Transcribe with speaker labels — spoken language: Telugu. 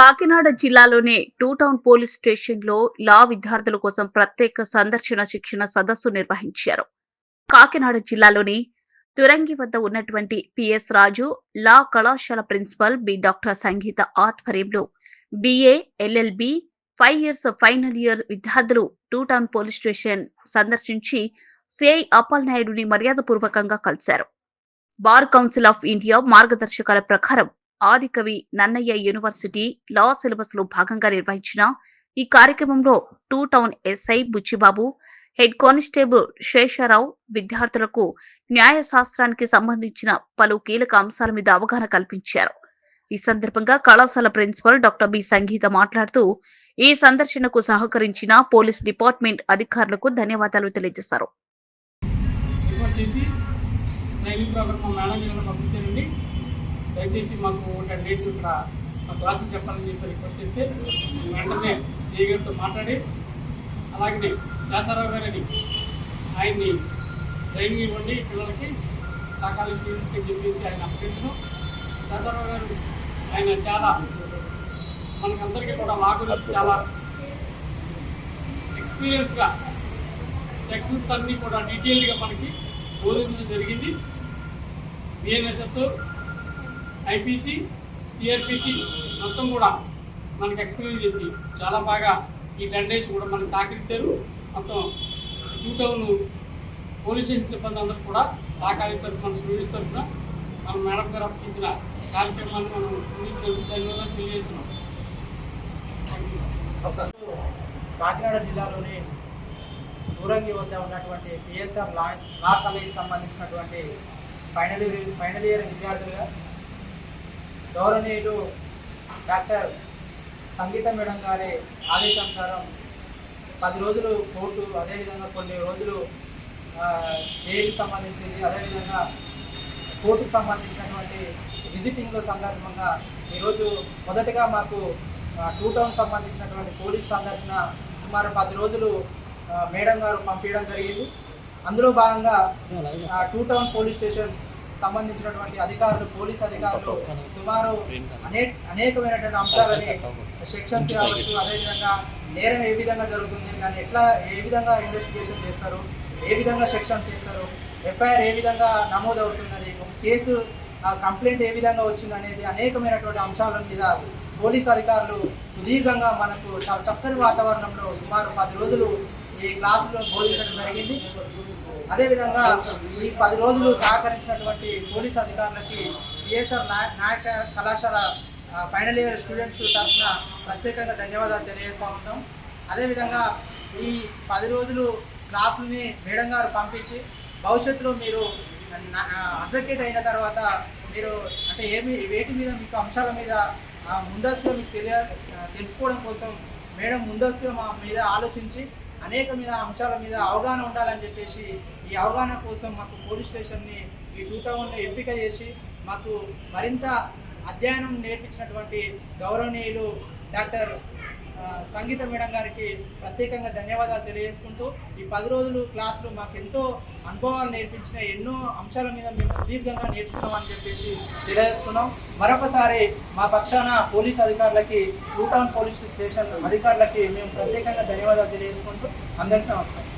Speaker 1: కాకినాడ జిల్లాలోని టూ టౌన్ పోలీస్ స్టేషన్లో లా విద్యార్థుల కోసం ప్రత్యేక సందర్శన శిక్షణ సదస్సు నిర్వహించారు. కాకినాడ జిల్లాలోని తురంగి వద్ద ఉన్నటువంటి పిఎస్ రాజు లా కళాశాల ప్రిన్సిపల్ బి. డాక్టర్ సంగీత ఆధ్వర్యంలో BA LLB five years final year విద్యార్థులు టూ టౌన్ పోలీస్ స్టేషన్ సందర్శించి సిఐ అప్పల్ నాయుడుని మర్యాదపూర్వకంగా కలిశారు. బార్ కౌన్సిల్ ఆఫ్ ఇండియా మార్గదర్శకాల ప్రకారం ఆదికవి నన్నయ్య యూనివర్సిటీ లా సిలబస్లో భాగంగా నిర్వహించిన ఈ కార్యక్రమంలో two town SI Buchibabu head constable Sesharao విద్యార్థులకు న్యాయశాస్త్రానికి సంబంధించిన పలు కీలక అంశాల మీద అవగాహన కల్పించారు. ఈ సందర్భంగా కళాశాల ప్రిన్సిపల్ డాక్టర్ బి సంగీత మాట్లాడుతూ ఈ సందర్శనకు సహకరించిన పోలీస్ డిపార్ట్మెంట్ అధికారులకు ధన్యవాదాలు తెలియజేశారు.
Speaker 2: ట్రైనింగ్ ప్రోగ్రామ్ మేడం పంపించారండి? దయచేసి మాకు టెన్ డేస్ ఇక్కడ మా క్లాసులు చెప్పాలని చెప్పి రిక్వెస్ట్ చేస్తే వెంటనే ఏ గారితో మాట్లాడి అలాగే శాసరావు గారిని ఆయన్ని ట్రైనింగ్ ఇవ్వండి పిల్లలకి సకాల స్టూడెంట్స్కి చెప్పేసి ఆయన అప్పగించడం శాసరావు గారు ఆయన చాలా మనకందరికీ కూడా మాకు గురించి చాలా ఎక్స్పీరియన్స్గా సెక్షన్స్ అన్నీ కూడా డీటెయిల్గా మనకి బోధించడం జరిగింది. బిఎన్ఎస్ఎస్ ఐపీసీ సిఆర్పిసి మొత్తం కూడా మనకి ఎక్స్ప్లెయిన్ చేసి చాలా బాగా ఈ టెన్ డేస్ కూడా మనకి సహకరించారు. మొత్తం టూ టౌన్ పోలీస్ స్టేషన్ సిబ్బంది అందరూ కూడా సహకరించారు మన స్టూడెంట్స్ తరఫున. మన మేడం గారు అప్పగించిన కార్యక్రమాన్ని మనం ధన్యవాదాలు తెలియజేస్తున్నాం.
Speaker 3: కాకినాడ జిల్లాలోని దూరంగి వద్ద ఉన్నటువంటి పిఎస్ఆర్ లా లా కాలేజీకి సంబంధించినటువంటి ఫైనల్ ఇయర్ ఫైనల్ ఇయర్ విద్యార్థులుగా గౌరవనీయులు డాక్టర్ సంగీత మేడం గారి ఆదేశానుసారం పది రోజులు కోర్టు అదేవిధంగా కొన్ని రోజులు ఆ, సంబంధించింది. అదేవిధంగా కోర్టుకు సంబంధించినటువంటి విజిటింగ్లో సందర్భంగా ఈరోజు మొదటగా మాకు టూ టౌన్ సంబంధించినటువంటి పోలీస్ సందర్శన సుమారు పది రోజులు మేడం గారు పంపించడం జరిగింది. అందులో భాగంగా ఆ, టూ టౌన్ పోలీస్ స్టేషన్ సంబంధించినటువంటి అధికారులు పోలీస్ అధికారులు సుమారు అనేక అనేకమైనటువంటి అంశాలని సెక్షన్స్ కావచ్చు అదేవిధంగా నేరం ఏ విధంగా జరుగుతుంది దాన్ని ఎట్లా ఏ విధంగా ఇన్వెస్టిగేషన్ చేస్తారు ఏ విధంగా సెక్షన్స్ చేస్తారు ఎఫ్ఐఆర్ ఏ విధంగా నమోదు అవుతున్నది కేసు ఆ కంప్లైంట్ ఏ విధంగా వచ్చింది అనేది అనేకమైనటువంటి అంశాల మీద పోలీస్ అధికారులు సుదీర్ఘంగా మనకు చాలా చక్కని వాతావరణంలో సుమారు పది రోజులు ఈ క్లాసులో బోధించడం జరిగింది. అదేవిధంగా ఈ పది రోజులు సహకరించినటువంటి పోలీస్ అధికారులకి పిఎస్ఆర్ నాయక కళాశాల ఫైనల్ ఇయర్ స్టూడెంట్స్ తరఫున ప్రత్యేకంగా ధన్యవాదాలు తెలియజేస్తూ ఉంటాం అదేవిధంగా ఈ పది రోజులు క్లాసుల్ని మేడం గారు పంపించి భవిష్యత్తులో మీరు అడ్వకేట్ అయిన తర్వాత మీరు అంటే ఏమి వేటి మీద మీకు అంశాల మీద ముందస్తుగా మీకు తెలియ తెలుసుకోవడం కోసం మేడం ముందస్తుగా మా మీద ఆలోచించి అనేక మీద అంశాల మీద అవగాహన ఉండాలని చెప్పేసి ఈ అవగాహన కోసం మాకు పోలీస్ స్టేషన్ని ఈ టూ టౌన్ ఎంపిక చేసి మాకు మరింత అధ్యయనం నేర్పించినటువంటి గౌరవనీయులు డాక్టర్ సంగీత మేడం గారికి ప్రత్యేకంగా ధన్యవాదాలు తెలియజేసుకుంటూ ఈ పది రోజులు క్లాసులు మాకు ఎంతో అనుభవాలు నేర్పించిన ఎన్నో అంశాల మీద మేము సుదీర్ఘంగా నేర్చుకున్నామని చెప్పేసి తెలియజేస్తున్నాం. మరొకసారి మా పక్షాన పోలీస్ అధికారులకి టూటౌన్ పోలీస్ స్టేషన్ అధికారులకి మేము ప్రత్యేకంగా ధన్యవాదాలు తెలియజేసుకుంటూ అందరికీ నమస్కారం.